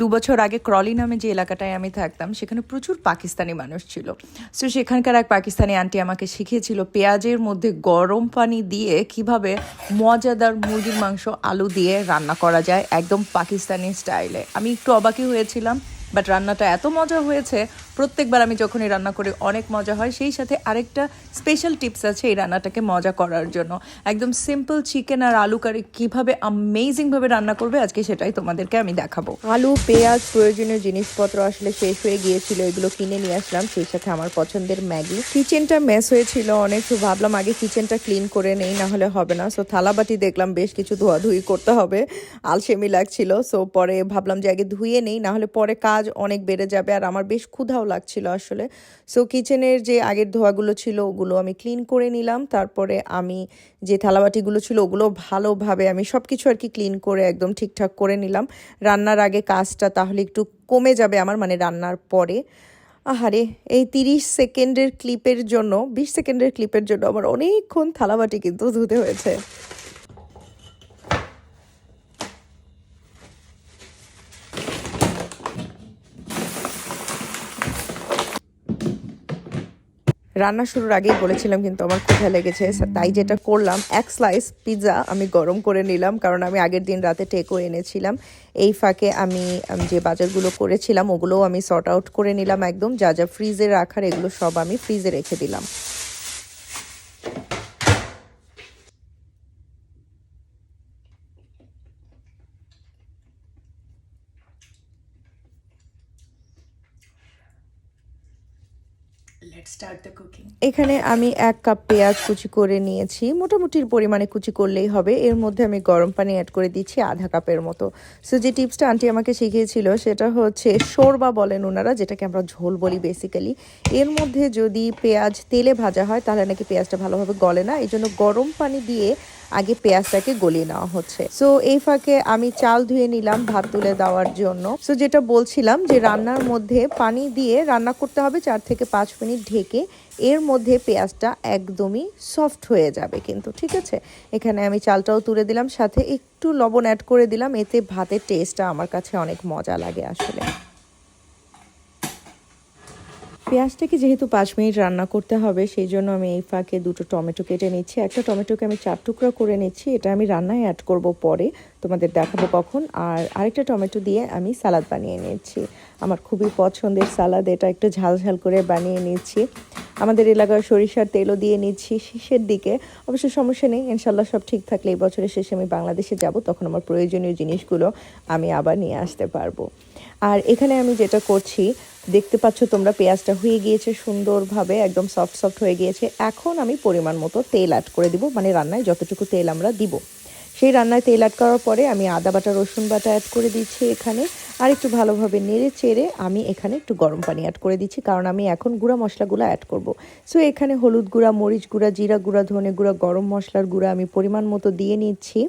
দু বছর আগে ক্রলি নামে যে এলাকাটায় আমি থাকতাম, সেখানে প্রচুর পাকিস্তানি মানুষ ছিল। সো সেখানকার এক পাকিস্তানি আন্টি আমাকে শিখিয়েছিল পেঁয়াজের মধ্যে গরম পানি দিয়ে কীভাবে মজাদার মুরগির মাংস, আলু দিয়ে রান্না করা যায়, একদম পাকিস্তানি স্টাইলে আমি একটু অবাকি হয়েছিলাম বাট রান্নাটা এত মজা হয়েছে প্রত্যেকবার আমি যখনই রান্না করি অনেক মজা হয়, সেই সাথে আরেকটা স্পেশাল টিপস আছে এই রান্নাটাকে মজা করার জন্য। একদম সিম্পল চিকেন আর আলু কারি কীভাবে আমেজিংভাবে রান্না করবে আজকে সেটাই তোমাদেরকে আমি দেখাবো। আলু, পেঁয়াজ, প্রয়োজনীয় জিনিসপত্র আসলে শেষ হয়ে গিয়েছিল, এগুলো কিনে নিয়ে আসলাম, সেই সাথে আমার পছন্দের ম্যাগি। কিচেনটা মেস হয়েছিল অনেক ভাবলাম আগে কিচেনটা ক্লিন করে নেই, না হলে হবে না। সো থালাবাটি দেখলাম বেশ কিছু ধোয়াধুয়ি করতে হবে, আলসেমি লাগছিল। সো পরে ভাবলাম যে আগে ধুয়ে নেই, না হলে পরে কাজ অনেক বেড়ে যাবে, আর আমার বেশ ক্ষুধাও লাগছিল আসলে। সো কিচেনের যে আগের ধোয়াগুলো ছিল, ওগুলো আমি ক্লিন করে নিলাম। তারপরে আমি যে থালাবাটিগুলো ছিল, ওগুলো ভালোভাবে আমি সব কিছু আর কি ক্লিন করে একদম ঠিকঠাক করে নিলাম। রান্নার আগে কাজটা তাহলে একটু কমে যাবে আমার মানে রান্নার পরে। আহারে, এই তিরিশ সেকেন্ডের ক্লিপের জন্য, বিশ সেকেন্ডের ক্লিপের জন্য আমার অনেকক্ষণ থালাবাটি কিন্তু ধুতে হয়েছে। রান্না শুরুর আগেই বলেছিলাম কিন্তু আমার কোথায় লেগেছে। তাই যেটা করলাম, এক স্লাইস পিৎজা আমি গরম করে নিলাম, কারণ আমি আগের দিন রাতে টেকও এনেছিলাম। এই ফাঁকে আমি যে বাজারগুলো করেছিলাম, ওগুলোও আমি সর্ট আউট করে নিলাম একদম। যা যা ফ্রিজে রাখার এগুলো সব আমি ফ্রিজে রেখে দিলাম। এখানে আমি এক কাপ পেঁয়াজ কুচি করে নিয়েছি। মোটামুটির পরিমাণে কুচি করলেই হবে। এর মধ্যে আমি গরম পানি অ্যাড করে দিচ্ছি আধা কাপের মতো। সো যে টিপসটা আন্টি আমাকে শিখিয়েছিল, সেটা হচ্ছে শোরবা বলেন ওনারা যেটাকে আমরা ঝোল বলি বেসিক্যালি এর মধ্যে যদি পেঁয়াজ তেলে ভাজা হয়, তাহলে নাকি পেঁয়াজটা ভালোভাবে গলে না। এই জন্য গরম পানি দিয়ে আগে পেঁয়াজটাকে গলিয়ে নেওয়া হচ্ছে। সো এই ফাঁকে আমি চাল ধুয়ে নিলাম ভাত তুলে দেওয়ার জন্য। সো যেটা বলছিলাম যে রান্নার মধ্যে পানি দিয়ে রান্না করতে হবে চার থেকে পাঁচ মিনিট ঢেকে এর মধ্যে পেঁয়াজটা একদমই সফট হয়ে যাবে কিন্তু, ঠিক আছে? এখানে আমি চালটাও তুলে দিলাম, সাথে একটু লবণ অ্যাড করে দিলাম, এতে ভাতের টেস্টটা আমার কাছে অনেক মজা লাগে আসলে। পেঁয়াজটাকে যেহেতু পাঁচ মিনিট রান্না করতে হবে, সেই জন্য আমি এই ফাঁকে দুটো টমেটো কেটে নিচ্ছি। একটা টমেটোকে আমি চার টুকরো করে নিচ্ছি, এটা আমি রান্নায় অ্যাড করব পরে। তোমাদের দেখাবো কখন। আর আরেকটা টমেটো দিয়ে আমি সালাদ বানিয়ে নিচ্ছি আমার খুবই পছন্দের সালাদ, এটা একটু ঝাল ঝাল করে বানিয়ে নিচ্ছি আমাদের এলাকার সরিষার তেলও দিয়ে নিচ্ছি শেষের দিকে। অবশ্য সমস্যা নেই, ইনশাল্লাহ সব ঠিক থাকলে এই বছরের শেষে আমি বাংলাদেশে যাব, তখন আমার প্রয়োজনীয় জিনিসগুলো আমি আবার নিয়ে আসতে পারব। আর এখানে আমি যেটা করছি, দেখতে পাচ্ছ তোমরা পেঁয়াজটা হয়ে গিয়েছে সুন্দরভাবে, একদম সফট সফট হয়ে গিয়েছে। এখন আমি পরিমাণ মতো তেল অ্যাড করে দিব মানে রান্নায় যতটুকু তেল আমরা দিব। সেই রান্নায় তেল অ্যাড করার পরে আমি আদা বাটা, রসুন বাটা অ্যাড করে দিচ্ছি এখানে। আর একটু ভালোভাবে নেড়ে চেড়ে আমি এখানে একটু গরম পানি অ্যাড করে দিচ্ছি, কারণ আমি এখন গুঁড়া মশলাগুলো অ্যাড করব। সো এখানে হলুদ গুঁড়া, মরিচ গুঁড়া, জিরা গুঁড়া, ধনে গুঁড়া, গরম মশলার গুঁড়া আমি পরিমাণ মতো দিয়ে নিচ্ছি।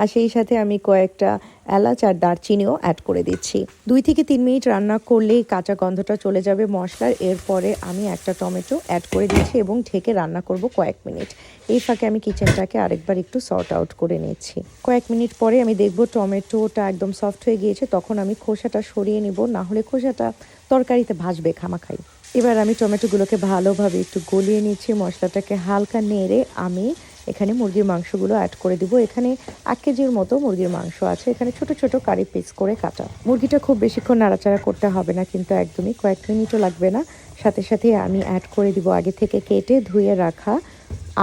আর সেই সাথে আমি কয়েকটা এলাচ আর দারচিনিও অ্যাড করে দিচ্ছি। দুই থেকে তিন মিনিট রান্না করলেই কাঁচা গন্ধটা চলে যাবে মশলার। এরপরে আমি একটা টমেটো অ্যাড করে দিচ্ছি এবং ঢেকে রান্না করব কয়েক মিনিট। এই ফাঁকে আমি কিচেনটাকে আরেকবার একটু সর্ট আউট করে নিচ্ছি। কয়েক মিনিট পরে আমি দেখব টমেটোটা একদম সফট হয়ে গিয়েছে, তখন আমি খোসাটা সরিয়ে নিব, না হলে খোসাটা তরকারিতে ভাসবে খামাখাই। এবার আমি টমেটোগুলোকে ভালোভাবে একটু গলিয়ে নিচ্ছি, মশলাটাকে হালকা নেড়ে আমি এখানে মুরগির মাংসগুলো অ্যাড করে দিব। এখানে এক কেজির মতো মুরগির মাংস আছে। এখানে ছোট ছোট কারি পিস করে কাটা। মুরগিটা খুব বেশিক্ষণ নাড়াচাড়া করতে হবে না, কিন্তু একদমই কয়েক মিনিটও লাগবে না। সাথে সাথে আমি অ্যাড করে দিব আগে থেকে কেটে ধুয়ে রাখা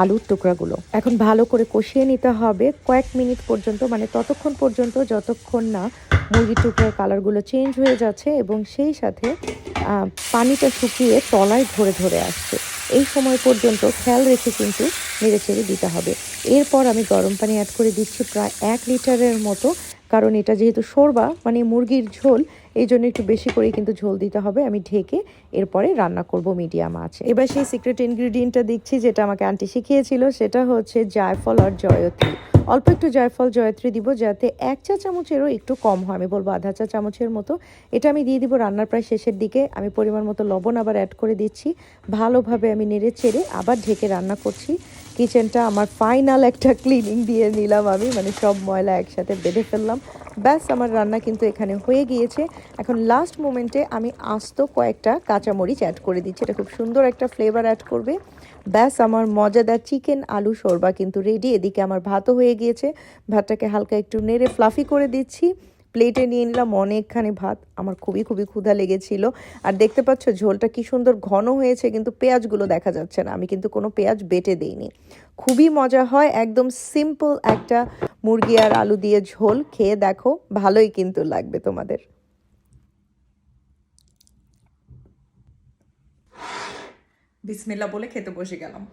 আলুর টুকরাগুলো। এখন ভালো করে কষিয়ে নিতে হবে। কয়েক মিনিট পর্যন্ত মানে ততক্ষণ পর্যন্ত, যতক্ষণ না মুরগির টুকরার কালারগুলো চেঞ্জ হয়ে যাচ্ছে এবং সেই সাথে পানিটা শুকিয়ে তলায় ধরে ধরে আসছে। এই সময় পর্যন্ত খেয়াল রেখে কিন্তু নেড়ে চেড়ে দিতে হবে। এরপর আমি গরম পানি অ্যাড করে দিচ্ছি প্রায় এক লিটারের মতো, কারণ এটা যেহেতু শোরবা মানে মুরগির ঝোল, এই জন্য একটু বেশি করে কিন্তু ঝোল দিতে হবে। আমি ঢেকে এরপরে রান্না করব মিডিয়াম আছে এবার সেই সিক্রেট ইনগ্রিডিয়েন্টটা দিচ্ছি যেটা আমাকে আন্টি শিখিয়েছিল, সেটা হচ্ছে জায়ফল আর জয়ত্রী। অল্প একটু জায়ফল, জয়ত্রী দিব যাতে এক চা চামচেরও একটু কম হয়। আমি বলব আধা চা চামচের মতো। এটা আমি দিয়ে দিব রান্নার প্রায় শেষের দিকে। আমি পরিমাণ মতো লবণ আবার অ্যাড করে দিচ্ছি। ভালোভাবে আমি নেড়ে চেড়ে আবার ঢেকে রান্না করছি। কিচেনটা আমার ফাইনাল একটা ক্লিনিং দিয়ে নিলাম আমি মানে সব ময়লা একসাথে বেঁধে ফেললাম। ব্যাস, আমার রান্না কিন্তু এখানে হয়ে গিয়েছে। এখন লাস্ট মোমেন্টে আমি আস্ত কয়েকটা কাঁচামরিচ অ্যাড করে দিচ্ছি। এটা খুব সুন্দর একটা ফ্লেভার অ্যাড করবে। ব্যাস, আমার মজাদার চিকেন আলু, শোরবা কিন্তু রেডি এদিকে আমার ভাতও হয়ে গিয়েছে। ভাতটাকে হালকা একটু নেড়ে ফ্লাফি করে দিচ্ছি। প্লেটে নিয়ে নিলাম অনেকখানি ভাত। আমার খুবই খুবই ক্ষুধা লেগেছিল। আর দেখতে পাচ্ছ, ঝোলটা কি সুন্দর ঘন হয়েছে, কিন্তু পেঁয়াজগুলো দেখা যাচ্ছে না। আমি কিন্তু কোনো পেঁয়াজ বেটে দিইনি। খুবই মজা হয়, একদম সিম্পল একটা মুরগি আর আলু দিয়ে ঝোল। খেয়ে দেখো, ভালোই কিন্তু লাগবে তোমাদের। বিসমিল্লা বলে খেতে বসে গেলাম।